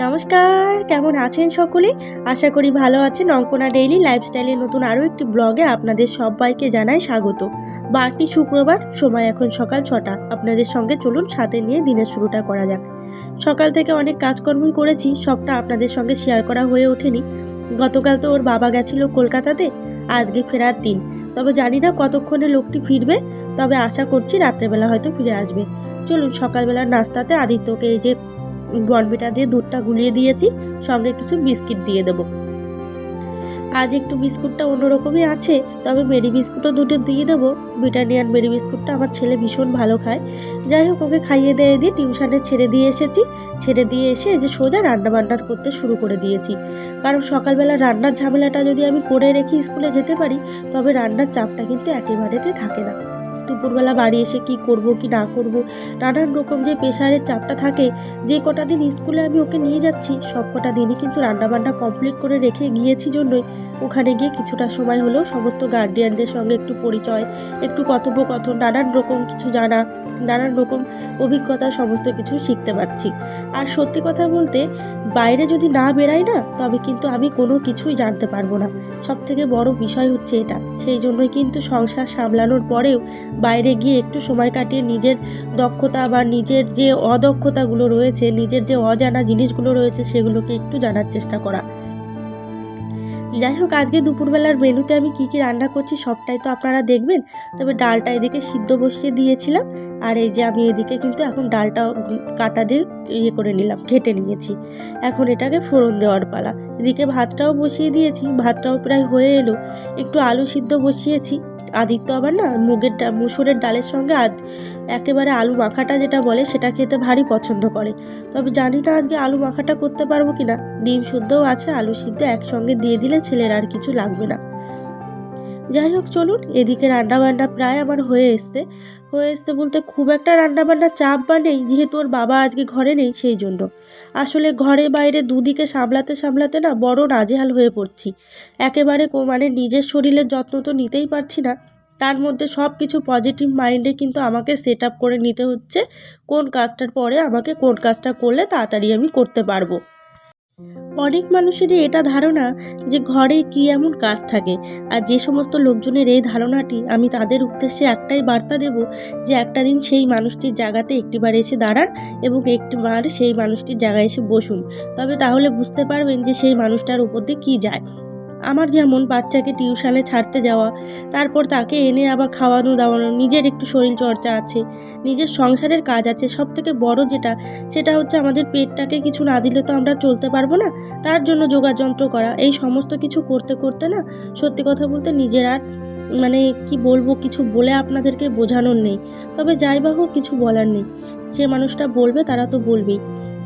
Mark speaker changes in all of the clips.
Speaker 1: নমস্কার কেমন আছেন সকলে? আশা করি ভালো আছেন। অঙ্কনা ডেইলি লাইফস্টাইলের নতুন আরও একটি ব্লগে আপনাদের সবাইকে জানাই স্বাগত। বারটি শুক্রবার, সময় এখন সকাল ছটা। আপনাদের সঙ্গে চলুন সাথে নিয়ে দিনের শুরুটা করা যাক। সকাল থেকে অনেক কাজকর্মই করেছি, সবটা আপনাদের সঙ্গে শেয়ার করা হয়ে ওঠেনি। গতকাল তো ওর বাবা গেছিল কলকাতাতে, আজকে ফেরার দিন। তবে জানি না কতক্ষণে লোকটি ফিরবে, তবে আশা করছি রাত্রেবেলা হয়তো ফিরে আসবে। চলুন সকালবেলার নাস্তাতে আদিত্যকে এই যে বনবিটা দিয়ে দুধটা গুলিয়ে দিয়েছি, সঙ্গে কিছু বিস্কিট দিয়ে দেবো। আজ একটু বিস্কুটটা অন্যরকমই আছে, তবে মেরি বিস্কুটও দুটো দিয়ে দেবো। ব্রিটানিয়ান মেরি বিস্কুটটা আমার ছেলে ভীষণ ভালো খায়। যাই হোক, ওকে খাইয়ে দিয়ে দিয়ে টিউশানে ছেড়ে দিয়ে এসেছি। ছেড়ে দিয়ে এসে যে সোজা রান্না বান্না করতে শুরু করে দিয়েছি। কারণ সকালবেলা রান্নার ঝামেলাটা যদি আমি করে রেখে স্কুলে যেতে পারি, তবে রান্নার চাপটা কিন্তু একেবারেতে থাকে না। দুপুরবেলা বাড়ি এসে কি করব, কি না করব, নানান রকম যে প্রেশারের চাপটা থাকে, যে কটা দিন স্কুলে আমি ওকে নিয়ে যাচ্ছি, সব কটা দিনই কিন্তু রান্নাবান্না কমপ্লিট করে রেখে গিয়েছি জন্যই। ওখানে গিয়ে কিছুটা সময় হলেও সমস্ত গার্ডিয়ানদের সঙ্গে একটু পরিচয়, একটু কথোপকথন, নানান রকম কিছু জানা, নানান রকম অভিজ্ঞতা, সমস্ত কিছু শিখতে পারছি। আর সত্যি কথা বলতে, বাইরে যদি না বেরাই না, তবে কিন্তু আমি কোনো কিছুই জানতে পারব না। সব থেকে বড় বিষয় হচ্ছে এটা। সেই জন্যই কিন্তু সংসার সামলানোর পরেও বাইরে গিয়ে একটু সময় কাটিয়ে নিজের দক্ষতা বা নিজের যে অদক্ষতাগুলো রয়েছে, নিজের যে অজানা জিনিসগুলো রয়েছে সেগুলোকে একটু জানার চেষ্টা করা। যাই হোক, আজকে দুপুরবেলার মেনুতে আমি কি কি রান্না করছি সবটাই তো আপনারা দেখবেন। তবে ডালটা এদিকে সিদ্ধ বসিয়ে দিয়েছিলাম আর এই যে আমি এদিকে কিন্তু এখন ডালটা কাটা দিয়ে ইয়ে করে নিলাম, ঘেটে নিয়েছি। এখন এটাকে ফোড়ন দেওয়ার পালা। এদিকে ভাতটাও বসিয়ে দিয়েছি, ভাতটাও প্রায় হয়ে এলো। একটু আলু সিদ্ধ বসিয়েছি। আদিত্য আবার না মুগের ডাল মুসুরের ডালের সঙ্গে আদ একেবারে আলু মাখাটা যেটা বলে সেটা খেতে ভারী পছন্দ করে। তবে জানি না আজকে আলু মাখাটা করতে পারব কিনা। ডিম শুদ্ধও আছে, আলু সিদ্ধ একসঙ্গে দিয়ে দিলে ছেলের আর কিছু লাগবে না। যাই হোক চলুন, এদিকে রান্নাবান্না প্রায় আমার হয়ে এসছে। হয়ে এসছে বলতে খুব একটা রান্নাবান্না চাপ বা নেই, যেহেতু ওর বাবা আজকে ঘরে নেই সেই জন্য। আসলে ঘরে বাইরে দুদিকে সামলাতে সামলাতে না বড় নাজেহাল হয়ে পড়ছি। একেবারে মানে নিজের শরীরের যত্ন তো নিতেই পারছি না। তার মধ্যে সব কিছু পজিটিভ মাইন্ডে কিন্তু আমাকে সেট আপ করে নিতে হচ্ছে, কোন কাজটার পরে আমাকে কোন কাজটা করলে তাড়াতাড়ি আমি করতে পারব। অনেক মানুষেরই এটা ধারণা যে ঘরে কি এমন কাজ থাকে। আর যে সমস্ত লোকজনের এই ধারণাটি, আমি তাদের উদ্দেশ্যে একটাই বার্তা দেব যে একটা দিন সেই মানুষটির জায়গাতে একটিবার এসে দাঁড়ান এবং একটিবার সেই মানুষটির জায়গায় এসে বসুন। তবে তাহলে বুঝতে পারবেন যে সেই মানুষটার উপর দিয়ে কী যায়। আমার যেমন বাচ্চাকে টিউশানে ছাড়তে যাওয়া, তারপর তাকে এনে আবার খাওয়ানো দাওয়ানো, নিজের একটু শরীর চর্চা আছে, নিজের সংসারের কাজ আছে সব থেকে বড়ো যেটা, সেটা হচ্ছে আমাদের পেটটাকে কিছু না দিলে তো আমরা চলতে পারব না, তার জন্য যোগাযন্ত্র করা, এই সমস্ত কিছু করতে করতে না, সত্যি কথা বলতে নিজের আর মানে কি বলব, কিছু বলে আপনাদেরকে বোঝানোর নেই। তবে যাই বা হোক, কিছু বলার নেই। যে মানুষটা বলবে, তারা তো বলবেই।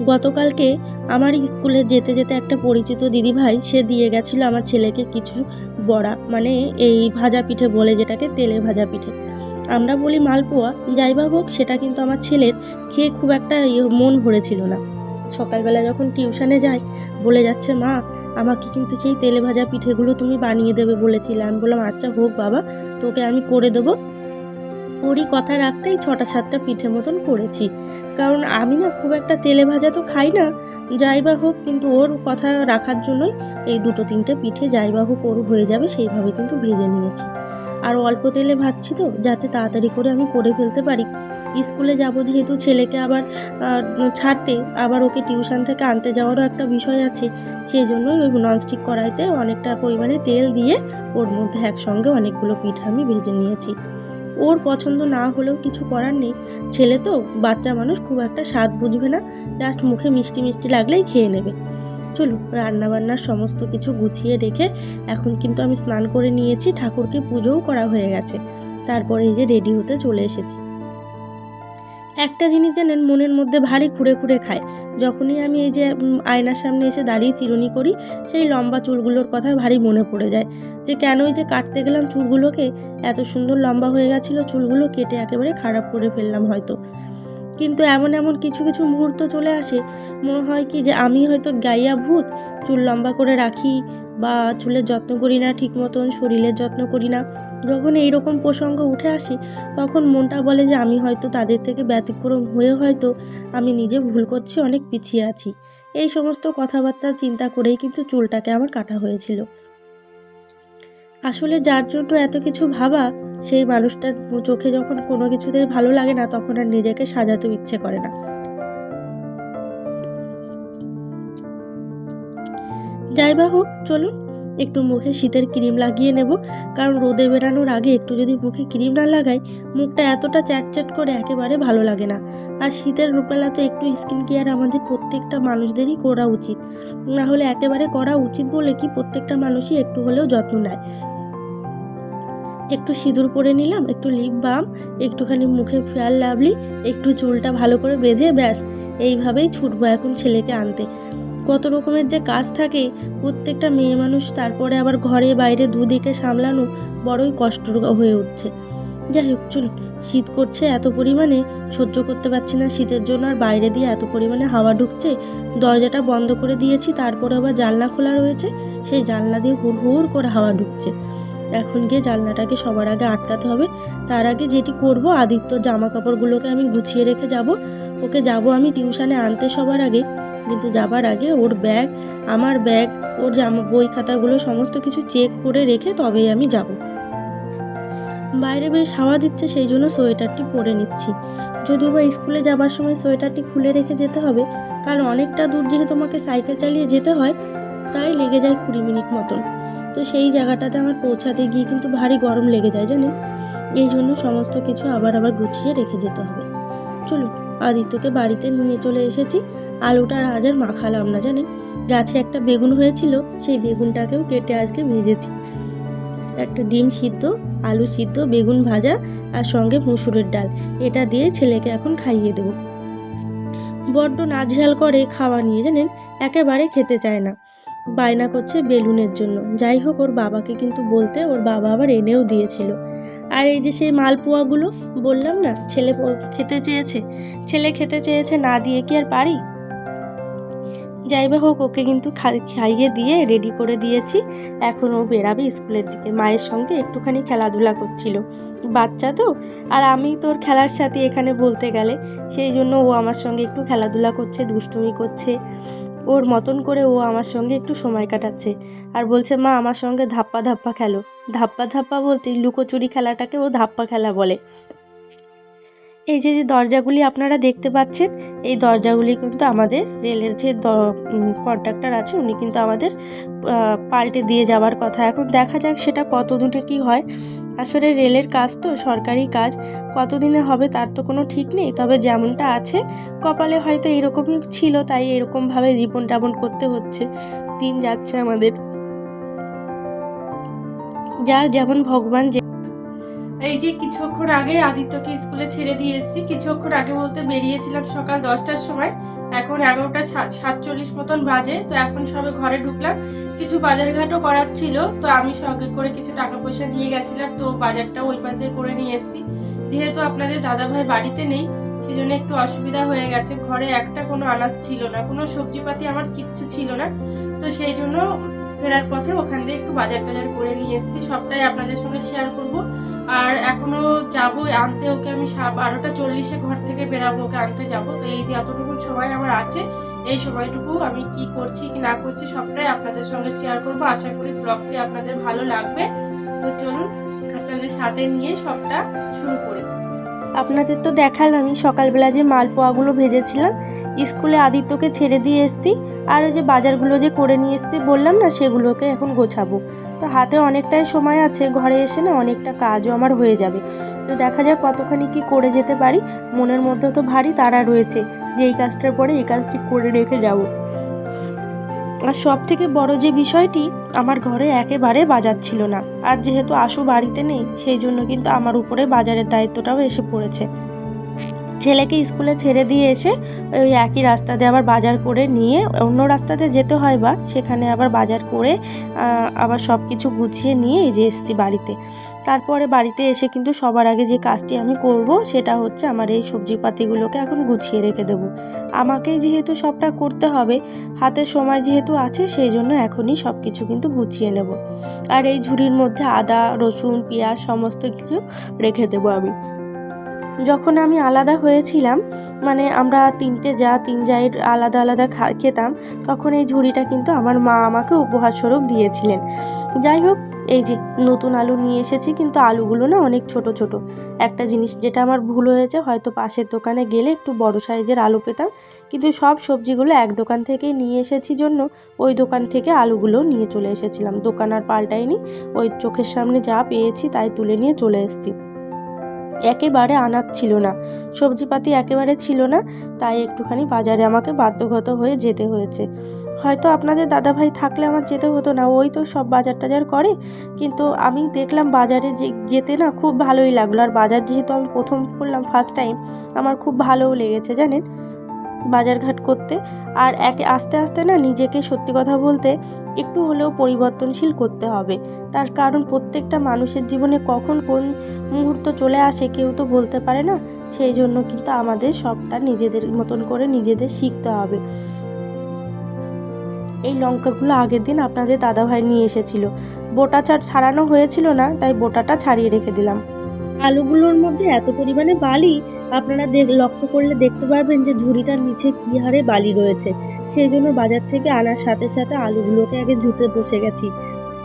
Speaker 1: গতকালকে আমার স্কুলে যেতে যেতে একটা পরিচিত দিদিভাই, সে দিয়ে গেছিল আমার ছেলেকে কিছু বড়া মানে এই ভাজা পিঠে বলে যেটাকে, তেলে ভাজা পিঠে। আমরা বলি, মালপোয়া, যাই বা হোক, সেটা কিন্তু আমার ছেলের খেয়ে খুব একটা ইয়ে মন ভরেছিল না। সকালবেলা যখন টিউশনে যায়, বলে যাচ্ছে, মা আমাকে কিন্তু সেই তেলে ভাজা পিঠেগুলো তুমি বানিয়ে দেবে বলেছিলে। আমি বললাম আচ্ছা হোক বাবা, তোকে আমি করে দেবো। ওরই কথা রাখতেই ছটা সাতটা পিঠে মতন করেছি। কারণ আমি না খুব একটা তেলে ভাজা তো খাই না, যাই বা হোক, কিন্তু ওর কথা রাখার জন্যই এই দুটো তিনটে পিঠে যাই বা হোক ওর হয়ে যাবে সেইভাবে কিন্তু ভেজে নিয়েছি। আর অল্প তেলে ভাজছি তো, যাতে তাড়াতাড়ি করে আমি করে ফেলতে পারি। স্কুলে যাব যেহেতু ছেলেকে আবার ছাড়তে, আবার ওকে টিউশন থেকে আনতে যাওয়ারও একটা বিষয় আছে। সেই জন্যই ওই ননস্টিক কড়াইতে অনেকটা পরিমাণে তেল দিয়ে ওর মধ্যে একসঙ্গে অনেকগুলো পিঠা আমি ভেজে নিয়েছি। ওর পছন্দ না হলেও কিছু করার নেই। ছেলে তো বাচ্চা মানুষ, খুব একটা স্বাদ বুঝবে না। জাস্ট মুখে মিষ্টি মিষ্টি লাগলেই খেয়ে নেবে। চলুন, রান্নাবান্নার সমস্ত কিছু গুছিয়ে রেখে এখন কিন্তু আমি স্নান করে নিয়েছি। ঠাকুরকে পুজোও করা হয়ে গেছে। তারপরে এই যে রেডি হতে চলে এসেছি। একটা জিনিস জানেন, মনের মধ্যে ভারী খুঁড়ে খুঁড়ে খায়। যখনই আমি এই যে আয়নার সামনে এসে দাঁড়িয়ে চিরুনি করি, সেই লম্বা চুলগুলোর কথা ভারী মনে পড়ে যায়। যে কেনই যে কাটতে গেলাম চুলগুলোকে, এত সুন্দর লম্বা হয়ে গেছিল চুলগুলো, কেটে একেবারে খারাপ করে ফেললাম হয়তো। কিন্তু এমন এমন কিছু কিছু মুহূর্ত চলে আসে, মনে হয় কি যে আমি হয়তো গাইয়া ভূত, চুল লম্বা করে রাখি বা চুলের যত্ন করি না, ঠিক মতন শরীরের যত্ন করি না। যখন এইরকম প্রসঙ্গ উঠে আসে, তখন মনটা বলে যে আমি হয়তো তাদের থেকে ব্যতিক্রম হয়ে হয়তো আমি নিজে ভুল করছি, অনেক পিছিয়ে আছি। এই সমস্ত কথাবার্তা চিন্তা করেই কিন্তু চুলটাকে আমার কাটা হয়েছিল। আসলে যার জন্য এত কিছু ভাবা, সেই মানুষটার চোখে যখন কোনো কিছুতেই ভালো লাগে না, তখন আর নিজেকে সাজাতেও ইচ্ছে করে না। যাই বা হোক, চলুন। একটু মুখে শীতের ক্রিম লাগিয়ে নেব। কারণ রোদে বেরানোর আগে একটু যদি মুখে ক্রিম না লাগাই, মুখটা এতটা চ্যাটচ্যাট করে একেবারে ভালো লাগে না। আর শীতের রূপেলাতে একটু স্কিন কেয়ার আমাদের প্রত্যেকটা মানুষদেরই করা উচিত। না হলে একেবারে করা উচিত বলে কি প্রত্যেকটা মানুষই একটু হলেও যত্ন নেয়। একটু সিঁদুর পরে নিলাম, একটু লিপ বাম একটুখানি মুখে ফেয়ার লাভলি একটু চুলটা ভালো করে বেঁধে ব্যাস, এইভাবেই ছুটবো এখন ছেলেকে আনতে। কত রকমের যে কাজ থাকে, প্রত্যেকটা মেয়ে মানুষ তারপরে আবার ঘরে বাইরে দুদিকে সামলানো বড়ই কষ্ট হয়ে উঠছে। যাই হোক, চলুন, শীত করছে এত পরিমাণে, সহ্য করতে পারছি না শীতের জন্য, আর বাইরে দিয়ে এত পরিমাণে হাওয়া ঢুকছে, দরজাটা বন্ধ করে দিয়েছি, তারপরে আবার জানলা খোলা রয়েছে, সেই জানলা দিয়ে হুড় হুড় করে হাওয়া ঢুকছে। এখন গিয়ে জানলাটাকে সবার আগে আটকাতে হবে, তার আগে যেটি করব, আদিত্য জামা কাপড়গুলোকে আমি গুছিয়ে রেখে যাব, ওকে যাব আমি টিউশানে আনতে সবার আগে। কিন্তু যাবার আগে ওর ব্যাগ, আমার ব্যাগ, ওর জামা, বই খাতাগুলো সমস্ত কিছু চেক করে রেখে তবেই আমি যাব। বাইরে বেশ হাওয়া দিচ্ছে, সেই জন্য সোয়েটারটি পরে নিচ্ছি। যদিও বা স্কুলে যাবার সময় সোয়েটারটি খুলে রেখে যেতে হবে, কারণ অনেকটা দূর যেহেতু আমাকে সাইকেল চালিয়ে যেতে হয়, প্রায় লেগে যায় কুড়ি মিনিট মতন। তো সেই জায়গাটাতে আমার পৌঁছাতে গিয়ে কিন্তু ভারী গরম লেগে যায়, জানেন? এই জন্য সমস্ত কিছু আবার আবার গুছিয়ে রেখে যেতে হবে। চলুন। আদিত্যকে বাড়িতে নিয়ে চলে এসেছি। আলুটা আর মাখালাম না, জানেন? গাছে একটা বেগুন হয়েছিল, সেই বেগুনটাকেও কেটে আজকে ভেজেছি। একটা ডিম সিদ্ধ, আলু সিদ্ধ, বেগুন ভাজা আর সঙ্গে মুসুরের ডাল। এটা দিয়ে ছেলেকে এখন খাইয়ে দেবো। বড্ড নাজঝাল করে খাওয়া নিয়ে, জানেন? একেবারে খেতে চায় না। বায়না করছে বেলুনের জন্য। যাই হোক, ওর বাবাকে কিন্তু বলতে ওর বাবা আবার এনেও দিয়েছিল। আর এই যে সেই মালপোয়াগুলো বললাম না, ছেলে খেতে চেয়েছে। ছেলে খেতে চেয়েছে, না দিয়ে কি আর পারি? যাই বা হোক, ওকে কিন্তু খাইয়ে দিয়ে রেডি করে দিয়েছি। এখন ও বেরাবে স্কুলের দিকে। মায়ের সঙ্গে একটুখানি খেলাধুলা করছিল। বাচ্চা তো, আর আমি তোর খেলার সাথে এখানে বলতে গেলে, সেই জন্য ও আমার সঙ্গে একটু খেলাধুলা করছে, দুষ্টুমি করছে। ওর মতন করে ও আমার সঙ্গে একটু সময় কাটাচ্ছে। আর বলছে, মা, আমার সঙ্গে ধাপ্পা ধাপ্পা খেলো। ধাপ্পা ধাপ্পা বলতে লুকোচুরি খেলাটাকে ও ধাপ্পা খেলা বলে। এই যে যে দরজাগুলি আপনারা দেখতে পাচ্ছেন, এই দরজাগুলি কিন্তু আমাদের রেলের যে কন্ট্রাক্টর আছে, উনি কিন্তু আমাদের পাল্টে দিয়ে যাওয়ার কথা। এখন দেখা যাক সেটা কতদিনে কি হয়। আসলে রেলের কাজ তো, সরকারি কাজ। কতদিনে হবে তার তো কোনো ঠিক নেই, তবে যেমনটা আছে, কপালে হয়তো এরকমই ছিল, তাই এরকমভাবে জীবন যাপন করতে হচ্ছে। দিন যাচ্ছে আমাদের। যার যেমন ভগবান যে এই যে কিছুক্ষণ আগে আদিত্যকে স্কুলে ছেড়ে দিয়ে এসেছি, কিছুক্ষণ আগে বলতে বেরিয়েছিলাম সকাল দশটার সময়। এখন এগারোটা সাতচল্লিশ মতন বাজে, তো এখন সবে ঘরে ঢুকলাম। কিছু বাজারঘাটও করার ছিল, তো আমি সঙ্গে করে কিছু টাকা পয়সা দিয়ে গেছিলাম, তো বাজারটা ওই পাশ দিয়ে করে নিয়ে এসেছি। যেহেতু আপনাদের দাদা ভাই বাড়িতে নেই সেই জন্য একটু অসুবিধা হয়ে গেছে। ঘরে একটা কোনো আনাজ ছিল না, কোনো সবজিপাতি আমার কিচ্ছু ছিল না। তো সেই জন্য ফেরার পথে ওখান দিয়ে একটু বাজার টাজার করে নিয়ে এসেছি। সবটাই আপনাদের সঙ্গে শেয়ার করব। আর এখনও যাব, আনতে ওকে আমি বারোটা চল্লিশে ঘর থেকে বেরাবো, ওকে আনতে যাব। তো এই যে এতটুকু সময় আমার আছে, এই সময়টুকু আমি কি করছি, কি না করছি সবটাই আপনাদের সঙ্গে শেয়ার করব। আশা করি ব্লগটি আপনাদের ভালো লাগবে। তো চলুন আপনাদের সাথে নিয়ে সবটা শুরু করি। আপনাদের তো দেখালাম, আমি সকালবেলা যে মালপোয়াগুলো ভেজেছিলাম, স্কুলে আদিত্যকে ছেড়ে দিয়ে এসছি, আর ওই যে বাজারগুলো যে করে নিয়ে এসছি বললাম না, সেগুলোকে এখন গোছাবো। তো হাতে অনেকটাই সময় আছে, ঘরে এসে না অনেকটা কাজও আমার হয়ে যাবে। তো দেখা যাক কতখানি কি করে যেতে পারি, মনের মধ্যে তো ভারী তারা রয়েছে, যে এই কাজটার পরে এই কাজটি করে রেখে যাব। আর সব থেকে বড় যে বিষয়টি, আমার ঘরে একেবারে বাজার ছিল না। আর যেহেতু আশু বাড়িতে নেই, সেই জন্য কিন্তু আমার উপরে বাজারের দায়িত্বটাও এসে পড়েছে। ছেলেকে স্কুলে ছেড়ে দিয়ে এসে ওই একই রাস্তা দিয়ে আবার বাজার করে নিয়ে অন্য রাস্তাতে যেতে হয় বা, সেখানে আবার বাজার করে আবার সব কিছু গুছিয়ে নিয়ে এই যে এসছি বাড়িতে। তারপরে বাড়িতে এসে কিন্তু সবার আগে যে কাজটি আমি করব, সেটা হচ্ছে আমার এই সবজিপাতিগুলোকে এখন গুছিয়ে রেখে দেবো। আমাকেই যেহেতু সবটা করতে হবে হাতে সময় যেহেতু আছে, সেই জন্য এখনই সব কিছু কিন্তু গুছিয়ে নেব। আর এই ঝুড়ির মধ্যে আদা, রসুন, পেঁয়াজ, সমস্ত কিছু রেখে দেবো আমি। যখন আমি আলাদা হয়েছিলাম মানে আমরা তিনটে যা তিন জায়ের আলাদা আলাদা খেতাম, তখন এই ঝুড়িটা কিন্তু আমার মা আমাকে উপহারস্বরূপ দিয়েছিলেন। যাই হোক, এই যে নতুন আলু নিয়ে এসেছি, কিন্তু আলুগুলো না অনেক ছোট ছোট। একটা জিনিস যেটা আমার ভুল হয়েছে, হয়তো পাশের দোকানে গেলে একটু বড় সাইজের আলু পেতাম, কিন্তু সব সবজিগুলো এক দোকান থেকেই নিয়ে এসেছি জন্য, ওই দোকান থেকে আলুগুলো নিয়ে চলে এসেছিলাম। দোকান আর পাল্টাইনি ওই চোখের সামনে যা পেয়েছি তাই তুলে নিয়ে চলে এসেছি। একেবারে আনার ছিল না। সবজিপাতি একেবারে ছিল না, তাই একটুখানি বাজারে আমাকে বাধ্যগত হয়ে যেতে হয়েছে। হয়তো আপনাদের দাদাভাই থাকলে আমার যেতে হতো না, ওই তো সব বাজার টাজার করে, কিন্তু আমি দেখলাম বাজারে যেতে না খুব ভালোই লাগল। আর বাজার যেহেতু আমি প্রথম করলাম ফার্স্ট টাইম আমার খুব ভালোও লেগেছে, জানেন? বাজারঘাট করতে। আর এক আস্তে আস্তে না নিজেকে সত্যি কথা বলতে একটু হলেও পরিবর্তনশীল করতে হবে। তার কারণ প্রত্যেকটা মানুষের জীবনে কখন কোন মুহূর্ত চলে আসে কেউ তো বলতে পারে না। সেই জন্য কিন্তু আমাদের সবটা নিজেদের মতন করে নিজেদের শিখতে হবে। এই লঙ্কাগুলো আগের দিন আপনাদের দাদাভাই নিয়ে এসেছিল। বোটা ছাড় ছাড়ানো হয়েছিল না, তাই বোটাটা ছাড়িয়ে রেখে দিলাম। আলুগুলোর মধ্যে এত পরিমাণে বালি? আপনারা লক্ষ্য করলে দেখতে পারবেন যে ঝুড়িটার নিচে কী হারে বালি রয়েছে। সেই জন্য বাজার থেকে আনার সাথে সাথে আলুগুলোকে আগে ধুতে বসে গেছি।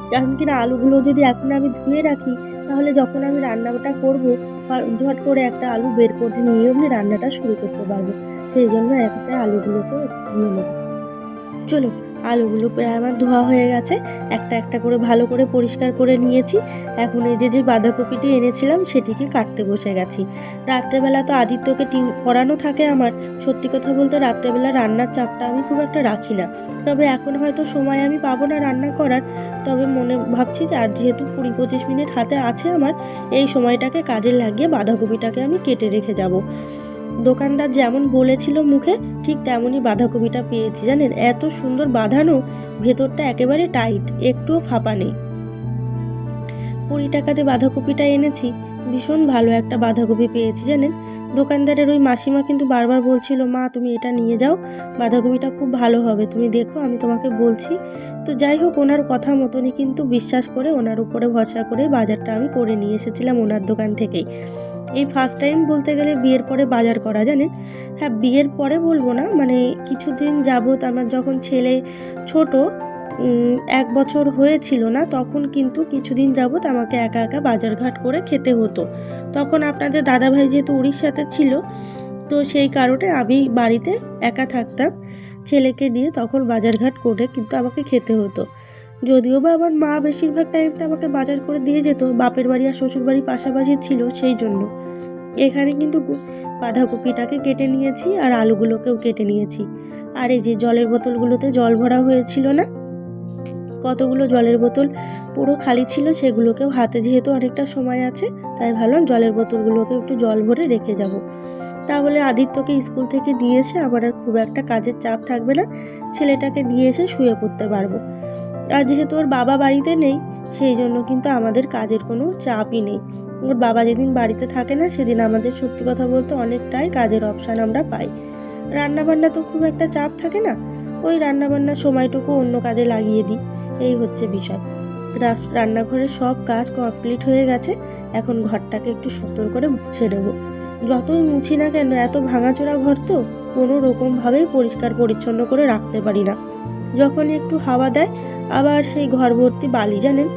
Speaker 1: কারণ কিনা আলুগুলো যদি এখন আমি ধুয়ে রাখি, তাহলে যখন আমি রান্নাটা করব ঝট করে একটা আলু বের করে নিয়ে আমি রান্নাটা শুরু করতে পারব। সেই জন্য একটা আলুগুলোকে ধুয়ে নেব। চলো আলুগুলো প্রায় আমার ধোয়া হয়ে গেছে, একটা একটা করে ভালো করে পরিষ্কার করে নিয়েছি। এখন এই যে যে বাঁধাকপিটি এনেছিলাম, সেটিকে কাটতে বসে গেছি। রাত্রেবেলা তো আদিত্যকে টিউ পড়ানো থাকে আমার। সত্যি কথা বলতে রাত্রেবেলা রান্নার চাপটা আমি খুব একটা রাখি না। তবে এখন হয়তো সময় আমি পাবো না রান্না করার। তবে মনে ভাবছি যে, আর যেহেতু কুড়ি পঁচিশ মিনিট হাতে আছে আমার, এই সময়টাকে কাজে লাগিয়ে বাঁধাকপিটাকে আমি কেটে রেখে যাব। দোকানদার যেমন বলেছিল মুখে, ঠিক তেমনই বাঁধাকপিটা পেয়েছি, জানেন? এত সুন্দর বাঁধানো, ভেতরটা একেবারে টাইট, একটুও ফাঁপা নেই। কুড়ি টাকাতে বাঁধাকপিটা এনেছি, ভীষণ ভালো একটা বাঁধাকপি পেয়েছি, জানেন? দোকানদারের ওই মাসিমা কিন্তু বারবার বলছিল, মা, তুমি এটা নিয়ে যাও, বাঁধাকপিটা খুব ভালো হবে, তুমি দেখো, আমি তোমাকে বলছি। তো যাই হোক, ওনার কথা মতনই কিন্তু বিশ্বাস করে, ওনার উপরে ভরসা করে বাজারটা আমি করে নিয়ে এসেছিলাম ওনার দোকান থেকেই। এই ফার্স্ট টাইম বলতে গেলে বিয়ের পরে বাজার করা, জানেন? হ্যাঁ বিয়ের পরে বলব না মানে কিছুদিন যাবত আমার যখন ছেলে ছোট এক বছর হয়েছিল না, তখন কিন্তু কিছুদিন যাবত আমাকে একা একা বাজারঘাট করে খেতে হতো। তখন আপনাদের দাদাভাই যেহেতু উড়িষ্যাতে ছিল, তো সেই কারণে আমি বাড়িতে একা থাকতাম। ছেলেকে নিয়ে তখন বাজারঘাট করে কিন্তু আমাকে খেতে হতো। যদিও বা আমার মা বেশিরভাগ টাইমটা আমাকে বাজার করে দিয়ে যেত, বাপের বাড়ি আর শ্বশুর বাড়ি পাশাপাশি ছিল সেই জন্য। এখানে কিন্তু বাঁধাকপিটাকে কেটে নিয়েছি আর আলুগুলোকেও কেটে নিয়েছি। আর এই যে জলের বোতলগুলোতে জল ভরা হয়েছিল না, কতগুলো জলের বোতল পুরো খালি ছিল, সেগুলোকেও হাতে যেহেতু অনেকটা সময় আছে, তাই ভাবলাম জলের বোতলগুলোকে একটু জল ভরে রেখে যাব। তাহলে আদিত্যকে স্কুল থেকে নিয়ে এসে আমার আর খুব একটা কাজের চাপ থাকবে না, ছেলেটাকে নিয়ে এসে শুয়ে পড়তে পারব। আর যেহেতু ওর বাবা বাড়িতে নেই, সেই জন্য কিন্তু আমাদের কাজের কোনো চাপই নেই। ওর বাবা যেদিন বাড়িতে থাকে না, সেদিন আমাদের সত্যি কথা বলতে অনেকটাই কাজের অপশান আমরা পাই। রান্নাবান্না তো খুব একটা চাপ থাকে না, ওই রান্নাবান্নার সময়টুকু অন্য কাজে লাগিয়ে দিই, এই হচ্ছে বিষয়। রান্নাঘরের সব কাজ কমপ্লিট হয়ে গেছে, এখন ঘরটাকে একটু সুন্দর করে মুছে নেব। যতই মুছি না কেন, এত ভাঙাচোরা ঘর তো কোনো রকমভাবেই পরিষ্কার পরিচ্ছন্ন করে রাখতে পারি না। যখনই একটু হাওয়া দেয়, আবার সেই ঘর ভর্তি বালি জানেন?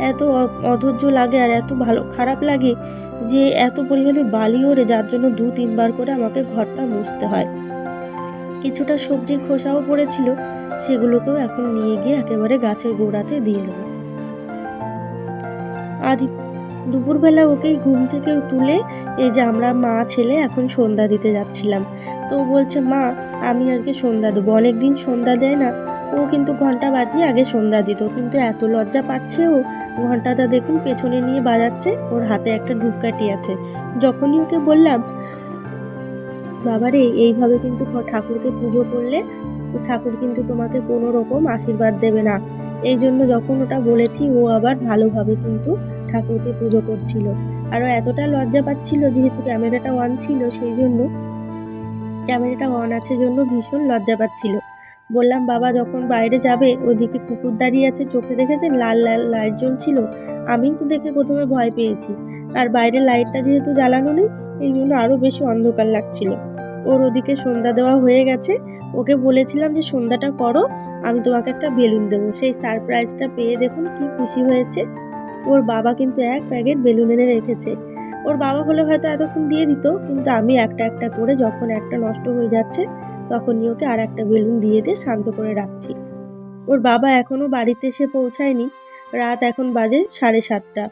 Speaker 1: এত অধৈর্য লাগে আর এত ভালো, খারাপ লাগে যে এত পরিমাণে বালি ওড়ে, যার জন্য দু তিনবার করে আমাকে ঘরটা মুছতে হয়। কিছুটা সবজির খোসাও পড়েছিল, সেগুলোকেও এখন নিয়ে গিয়ে একেবারে গাছের গোড়াতে দিয়ে দেবো। আদি, দুপুরবেলা ওকেই ঘুম থেকে তুলে এই যে আমরা মা, ছেলে এখন সন্ধ্যা দিতে যাচ্ছিলাম। তো বলছে, মা, আমি আজকে সন্ধ্যা দেবো। অনেক দিন সন্ধ্যা দেয় না ও কিন্তু ঘণ্টা বাজিয়ে আগে সন্ধ্যা দিত। কিন্তু এত লজ্জা পাচ্ছে ও। ঘন্টাটা দেখুন পেছনে নিয়ে বাজাচ্ছে, ওর হাতে একটা ধূপকাঠি আছে। যখনই ওকে বললাম, বাবারে, এইভাবে কিন্তু ঠাকুরকে পুজো করলে ঠাকুর কিন্তু তোমাকে কোনো রকম আশীর্বাদ দেবে না। এই জন্য যখন ওটা বলেছি, ও আবার ভালোভাবে কিন্তু ঠাকুরকে পুজো করছিল। আরও এতটা লজ্জা পাচ্ছিল যেহেতু ক্যামেরাটা অন ছিল, সেই জন্য ক্যামেরাটা অন আছে জন্য ভীষণ লজ্জা পাচ্ছিল। বললাম, বাবা যখন বাইরে যাবে, ওদিকে কুকুর দাঁড়িয়ে আছে, চোখে দেখেছেন? লাল লাল লাইট জ্বলছিল। আমি তো দেখে প্রথমে ভয় পেয়েছি। আর বাইরের লাইটটা যেহেতু জ্বালানো নেই, এই জন্য আরও বেশি অন্ধকার লাগছিল। ওর ওদিকে সন্ধ্যা দেওয়া হয়ে গেছে। ওকে বলেছিলাম যে, সন্ধ্যাটা করো, আমি তোমাকে একটা বেলুন দেবো। সেই সারপ্রাইজটা পেয়ে দেখুন কি খুশি হয়েছে। ওর বাবা কিন্তু এক প্যাকেট বেলুন এনে রেখেছে। ওর বাবা হলে হয়তো এতক্ষণ দিয়ে দিত, কিন্তু আমি একটা একটা করে, যখন একটা নষ্ট হয়ে যাচ্ছে তখনই ওকে আর একটা বেলুন দিয়ে দিয়ে শান্ত করে রাখছি। ওর বাবা এখনও বাড়িতে এসে পৌঁছায়নি। রাত এখন বাজে সাড়ে সাতটা।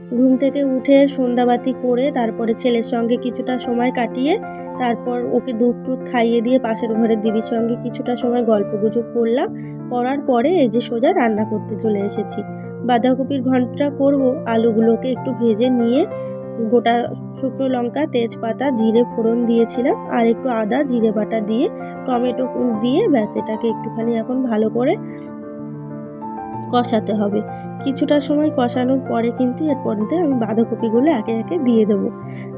Speaker 1: ঘুম থেকে উঠে সন্ধ্যাবাতি করে তারপরে ছেলের সঙ্গে কিছুটা সময় কাটিয়ে তারপর ওকে দুধ টুধ খাইয়ে দিয়ে পাশের ঘরের দিদির সঙ্গে কিছুটা সময় গল্প গুজব করলাম। করার পরে এই যে সোজা রান্না করতে চলে এসেছি। বাঁধাকপির ঘন্টটা করব, আলুগুলোকে একটু ভেজে নিয়ে গোটা শুকনো লঙ্কা, তেজপাতা, জিরে ফোড়ন দিয়েছিলাম আর একটু আদা, জিরে বাটা দিয়ে, টমেটো দিয়ে ব্যাস এটাকে একটুখানি এখন ভালো করে কষাতে হবে। কিছুটা সময় কষানোর পরে কিন্তু এর আমি বাঁধাকপিগুলো একে একে দিয়ে দেবো।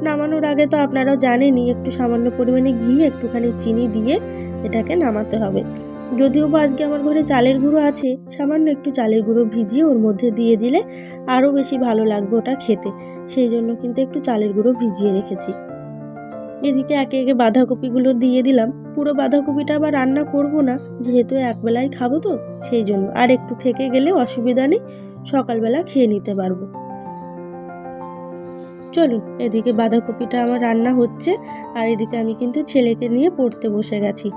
Speaker 1: নামানোর আগে তো আপনারাও জানেনই, একটু সামান্য পরিমাণে ঘি, একটুখানি চিনি দিয়ে এটাকে নামাতে হবে। যদিও বা আজকে আমার ঘরে চালের গুঁড়ো আছে, সামান্য একটু চালের গুঁড়ো ভিজিয়ে ওর মধ্যে দিয়ে দিলে আরও বেশি ভালো লাগবে ওটা খেতে। সেই জন্য কিন্তু একটু চালের গুঁড়ো ভিজিয়ে রেখেছি। এদিকে একে একে বাঁধাকপিগুলো দিয়ে দিলাম। পুরো বাঁধাকপিটা আবার রান্না করব না, যেহেতু একবেলাই খাব তো, সেই জন্য। আর একটু থেকে গেলে অসুবিধা নেই, সকালবেলা খেয়ে নিতে পারব। চলুন, এদিকে বাঁধাকপিটা আমার রান্না হচ্ছে আর এদিকে আমি কিন্তু ছেলেকে নিয়ে পড়তে বসে গেছি।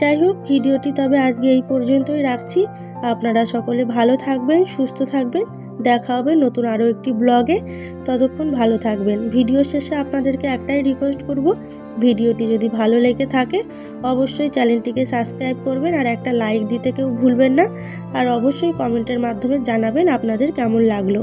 Speaker 1: যাই হোক, ভিডিওটি তবে আজকে এই পর্যন্তই রাখছি। আপনারা সকলে ভালো থাকবেন, সুস্থ থাকবেন। দেখা হবে নতুন আরও একটি ব্লগে। ততক্ষণ ভালো থাকবেন। ভিডিও শেষে আপনাদেরকে একটাই রিকোয়েস্ট করব, ভিডিওটি যদি ভালো লেগে থাকে, অবশ্যই চ্যানেলটিকে সাবস্ক্রাইব করবেন আর একটা লাইক দিতে কেউ ভুলবেন না। আর অবশ্যই কমেন্টের মাধ্যমে জানাবেন আপনাদের কেমন লাগল।